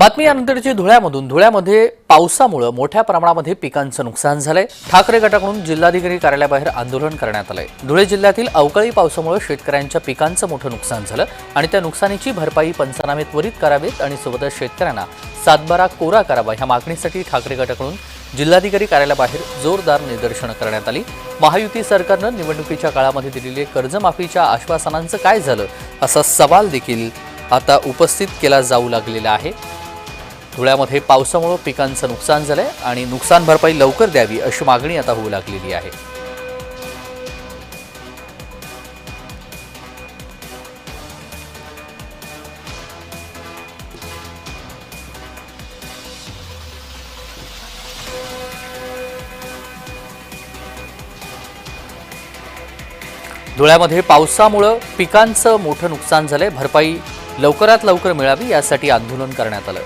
बातमी यानंतरची धुळ्यामधून. धुळ्यामध्ये पावसामुळे मोठ्या प्रमाणामध्ये पिकांचं नुकसान झालंय. ठाकरे गटाकडून जिल्हाधिकारी कार्यालयाबाहेर आंदोलन करण्यात आलंय. धुळे जिल्ह्यातील अवकाळी पावसामुळे शेतकऱ्यांच्या पिकांचं मोठं नुकसान झालं आणि त्या नुकसानीची भरपाई पंचनामे त्वरित करावेत आणि सोबतच शेतकऱ्यांना सातबारा कोरा करावा ह्या मागणीसाठी ठाकरे गटाकडून जिल्हाधिकारी कार्यालयाबाहेर जोरदार निदर्शनं करण्यात आली. महायुती सरकारनं निवडणुकीच्या काळामध्ये दिलेले कर्जमाफीच्या आश्वासनांचं काय झालं असा सवाल देखील आता उपस्थित केला जाऊ लागलेला आहे. धुळ्यामध्ये पावसामुळे पिकांचं नुकसान झालंय आणि नुकसान भरपाई लवकर द्यावी अशी मागणी आता होऊ लागलेली आहे. धुळ्यामध्ये पावसामुळं पिकांचं मोठं नुकसान झालंय. भरपाई लवकरात लवकर मिळावी यासाठी आंदोलन करण्यात आलं.